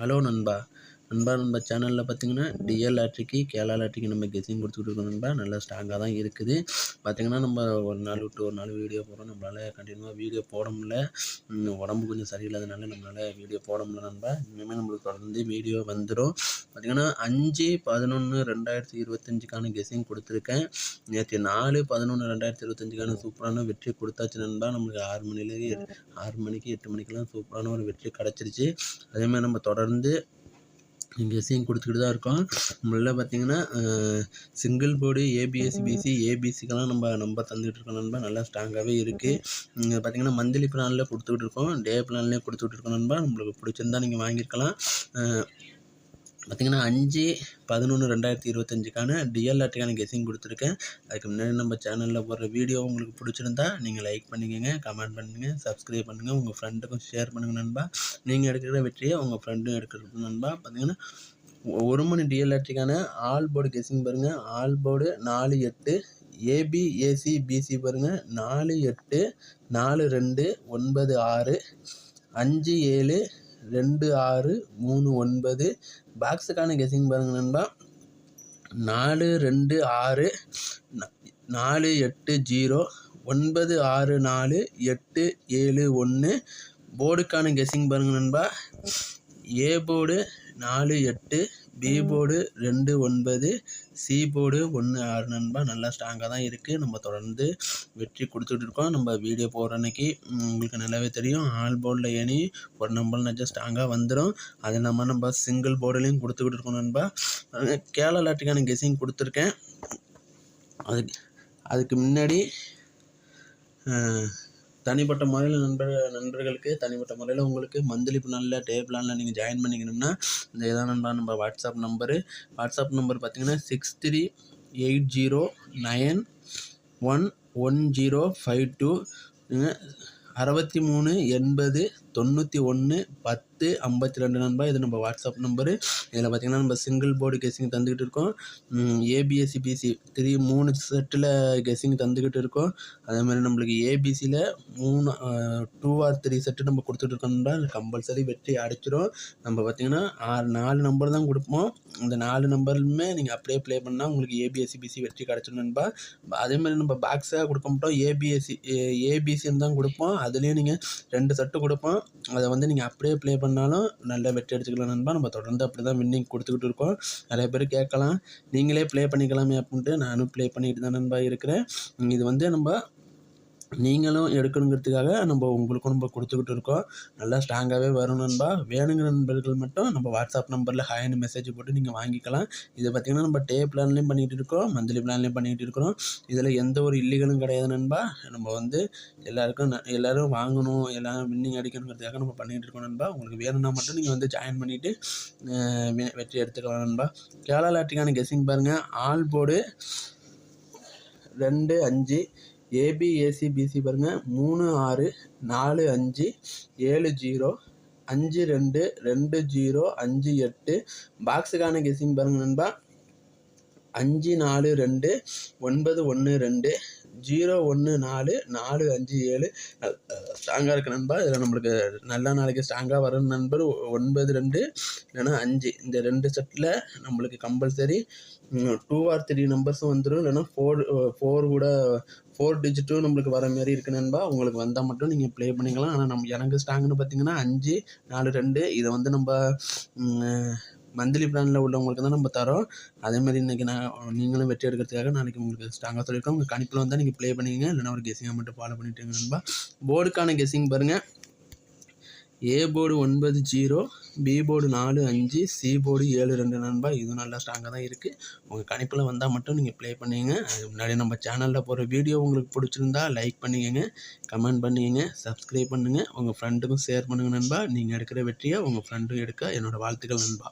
Hello நண்பா நண்பா நம்ம சேனலில் பார்த்தீங்கன்னா டிஎல் லாட்ரிக்கு கேரளா லாட்ரிக்கு நம்ம கெஸிங் கொடுத்துக்கிட்டு இருக்கோம் நண்பா. நல்லா ஸ்ட்ராங்காக தான் இருக்குது. பார்த்தீங்கன்னா நம்ம ஒரு நாள் விட்டு ஒரு நாள் வீடியோ போடுறோம். நம்மளால் கண்டினியூவாக வீடியோ போட முடியல. உடம்பு கொஞ்சம் சரியில்லாதனால நம்மளால் வீடியோ போட முடியல நண்பா. இனிமேல் நம்மளுக்கு தொடர்ந்து வீடியோ வந்துடும் பார்த்தீங்கன்னா அஞ்சு பதினொன்று ரெண்டாயிரத்தி இருபத்தஞ்சுக்கான கெஸிங் கொடுத்துருக்கேன். நேற்று நாலு பதினொன்று ரெண்டாயிரத்தி இருபத்தஞ்சுக்கான சூப்பரான வெற்றி கொடுத்தாச்சு நண்பா. நம்மளுக்கு ஆறு மணிலேயே ஆறு மணிக்கு எட்டு மணிக்கெல்லாம் சூப்பரான ஒரு வெற்றி கிடச்சிருச்சு. அதேமாதிரி நம்ம தொடர்ந்து எஸ்சியும் கொடுத்துக்கிட்டு தான் இருக்கோம். முதல்ல பார்த்தீங்கன்னா சிங்கிள் போர்டு ஏபிஎஸ் பிசி ஏபிசிக்கெல்லாம் நம்ம நம்ம தந்துக்கிட்டு இருக்கோம் நண்பா. நல்லா ஸ்ட்ராங்காகவே இருக்குது பார்த்தீங்கன்னா மந்த்லி பிளானில் கொடுத்துக்கிட்டு இருக்கோம். டே பிளான்லேயே கொடுத்துக்கிட்டு இருக்கோம் நண்பா. நம்மளுக்கு பிடிச்சிருந்தா நீங்கள் வாங்கியிருக்கலாம். பார்த்தீங்கன்னா அஞ்சு பதினொன்று ரெண்டாயிரத்தி இருபத்தஞ்சுக்கான டிஎல்ஆர்டிக்கான கெஸிங் கொடுத்துருக்கேன். அதுக்கு முன்னாடி நம்ம சேனலில் போடுற வீடியோ உங்களுக்கு பிடிச்சிருந்தா நீங்கள் லைக் பண்ணிக்கோங்க கமெண்ட் பண்ணுங்கள் சப்ஸ்கிரைப் பண்ணுங்கள் உங்கள் ஃப்ரெண்டுக்கும் ஷேர் பண்ணுங்கள் நண்பா. நீங்கள் எடுக்கிற வெற்றியை உங்கள் ஃப்ரெண்டும் எடுக்கிறது நண்பா. பார்த்தீங்கன்னா ஒரு மணி டிஎல்ஆர்டிக்கான ஆல் போர்டு கெஸிங் பாருங்கள் ஆல் போர்டு நாலு எட்டு ஏபி ஏசி பிசி பாருங்கள் நாலு எட்டு நாலு ரெண்டு ஒன்பது ஆறு அஞ்சு ஏழு ரெண்டு ஆறு மூணு ஒன்பது. பாக்ஸுக்கான கெஸிங் பாருங்க நண்பா. நாலு ரெண்டு ஆறு நாலு எட்டு ஜீரோ ஒன்பது ஆறு நாலு எட்டு ஏழு ஒன்று போர்டுக்கான கெஸிங் பாருங்க நண்பா. ஏ போர்டு நாலு எட்டு பி போர்டு ரெண்டு ஒன்பது சி போர்டு ஒன்று ஆறு. நண்பா நல்லா ஸ்ட்ராங்காக தான் இருக்குது நம்ம தொடர்ந்து வெற்றி கொடுத்துட்டு இருக்கோம். நம்ம வீடியோ போடுற அன்னைக்கு உங்களுக்கு நல்லாவே தெரியும். ஆல் போர்டில் ஏனி ஒரு நம்பர் நச்சா ஸ்ட்ராங்காக வந்துடும் அது நம்ம நம்ம சிங்கிள் போர்டுலேயும் கொடுத்துக்கிட்டு இருக்கோம் நண்பா. அஹ் கேரளா லாட்டுக்கான கெஸிங் கொடுத்துருக்கேன். அதுக்கு அதுக்கு முன்னாடி தனிப்பட்ட முறையில் நண்பர் நண்பர்களுக்கு தனிப்பட்ட முறையில் உங்களுக்கு மந்த்லி பிளானில் டே பிளானில் நீங்கள் ஜாயின் பண்ணிக்கணும்னா இந்த இதான் நண்பா நம்ம வாட்ஸ்அப் நம்பரு வாட்ஸ்அப் நம்பர் பார்த்தீங்கன்னா six three eight zero nine one one zero five two அறுபத்தி மூணு எண்பது தொண்ணூற்றி ஒன்று பத்து. ஐம்பத்தி ரெண்டு நண்பா இது நம்ம வாட்ஸ்அப் நம்பரு இதில் பார்த்தீங்கன்னா நம்ம சிங்கிள் போர்டு கெஸிங் தந்துக்கிட்டு இருக்கோம். ஏபிஎஸ்சி பிசி த்ரீ மூணு செட்டில் கெஸிங் தந்துக்கிட்டு இருக்கோம். அதே மாதிரி நம்மளுக்கு ஏபிசியில் மூணு டூ ஆர் த்ரீ செட்டு நம்ம கொடுத்துட்டு இருக்கோம்னா கம்பல்சரி வெற்றி அடிச்சிடும் நம்ம பார்த்தீங்கன்னா ஆறு நாலு நம்பர் தான் கொடுப்போம். இந்த நாலு நம்பருமே நீங்கள் அப்படியே ப்ளே பண்ணால் உங்களுக்கு ஏபிஎஸ்சி பிசி வெற்றி கிடச்சிடும் நண்பா அதே மாதிரி நம்ம பாக்ஸாக கொடுக்க மாட்டோம். ஏபிஎஸ்சி ஏபிசின்னு தான் கொடுப்போம். அதுலேயும் நீங்கள் ரெண்டு செட்டு கொடுப்போம். அதை வந்து நீங்கள் அப்படியே ப்ளே பண்ணாலும் நல்ல வெற்றி எடுத்துக்கலாம் நண்பா. நம்ம தொடர்ந்து அப்படி தான் வின்னிங் கொடுத்துக்கிட்டு இருக்கோம். நிறைய பேர் கேட்கலாம். நீங்களே ப்ளே பண்ணிக்கலாமே அப்படின்ட்டு நானும் ப்ளே பண்ணிட்டு தான் நண்பா இருக்கிறேன். இது வந்து நம்ம நீங்களும் எடுக்கணுங்கிறதுக்காக நம்ம உங்களுக்கும் நம்ம கொடுத்துக்கிட்டு இருக்கோம். நல்லா ஸ்ட்ராங்காகவே வரும் நண்பா. வேணுங்கிற நண்பர்கள் மட்டும் நம்ம வாட்ஸ்அப் நம்பரில் ஹாய்னு மெசேஜ் போட்டு நீங்கள் வாங்கிக்கலாம். இது பார்த்திங்கன்னா நம்ம டே பிளான்லேயும் பண்ணிகிட்டு இருக்கோம் மந்த்லி பிளான்லேயும் பண்ணிகிட்டு இருக்கிறோம். இதில் எந்த ஒரு இல்லீகலும் கிடையாது நண்பா. நம்ம வந்து எல்லாருக்கும் ந- வாங்கணும் எல்லோரும் வின்னிங் அடிக்கணுங்கிறதுக்காக நம்ம பண்ணிகிட்டு இருக்கோம் நண்பா. உங்களுக்கு வேணும்னா மட்டும் நீங்கள் வந்து ஜாயின் பண்ணிவிட்டு வெற்றி எடுத்துக்கலாம் நண்பா. கேரளா லாட்டிக்கான கெஸிங் பாருங்கள் ஆல் போர்டு ரெண்டு அஞ்சு ஏபி பிசி பாருங்கள் மூணு ஆறு நாலு அஞ்சு ஏழு ஜீரோ அஞ்சு ரெண்டு ரெண்டு ஜீரோ அஞ்சு எட்டு. பாக்ஸுக்கான கெஸிங் பாருங்க நண்பா. அஞ்சு நாலு ரெண்டு ஒன்பது ஒன்று ரெண்டு ஜீரோ ஒன்று நாலு நாலு அஞ்சு ஏழு. ஸ்ட்ராங்காக இருக்க நண்பா. இதில் நம்மளுக்கு நல்ல நாளைக்கு ஸ்ட்ராங்காக வரும் நண்பர். ஒன்பது ரெண்டு இல்லைன்னா அஞ்சு. இந்த ரெண்டு செட்டில் நம்மளுக்கு கம்பல்சரி டூ ஆர் த்ரீ நம்பர்ஸும் வந்துடும் இல்லைன்னா ஃபோர் ஃபோர் கூட ஃபோர் டிஜிட்டும் நம்மளுக்கு வர மாதிரி இருக்கு நண்பா. உங்களுக்கு வந்தால் மட்டும் நீங்கள் ப்ளே பண்ணிக்கலாம். ஆனால் நம்ம எனக்கு ஸ்ட்ராங்னு பார்த்தீங்கன்னா அஞ்சு நாலு ரெண்டு. இதை வந்து நம்ம மந்த்லி பிளானில் உள்ளவங்களுக்கு தான் நம்ம தரோம். அதே மாதிரி இன்றைக்கி நான் நீங்களும் வெற்றி எடுக்கிறதுக்காக நாளைக்கு உங்களுக்கு ஸ்ட்ராங்காக சொல்லியிருக்கோம். உங்கள் கணிப்பில் வந்தால் நீங்கள் ப்ளே பண்ணிக்கங்க. இல்லைன்னா ஒரு கெஸிங்காக மட்டும் ஃபாலோ பண்ணிட்டுங்க நண்பா. போர்டுக்கான கெஸிங் பாருங்கள் ஏ போர்டு ஒன்பது ஜீரோ பி போர்டு நாலு அஞ்சு சி போர்டு ஏழு ரெண்டு நண்பா. இது நல்லா ஸ்ட்ராங்காக தான் இருக்குது உங்கள் கணிப்பில் வந்தால் மட்டும் நீங்கள் ப்ளே பண்ணிங்க அதுக்கு முன்னாடி நம்ம சேனலில் போகிற வீடியோ உங்களுக்கு பிடிச்சிருந்தா லைக் பண்ணிக்கங்க கமெண்ட் பண்ணிக்கங்க சப்ஸ்கிரைப் பண்ணுங்கள் உங்கள் ஃப்ரெண்டுக்கும் ஷேர் பண்ணுங்கள் நண்பா. நீங்கள் எடுக்கிற வெற்றியை உங்கள் ஃப்ரெண்டும் எடுக்க என்னோடய வாழ்த்துக்கள் நண்பா.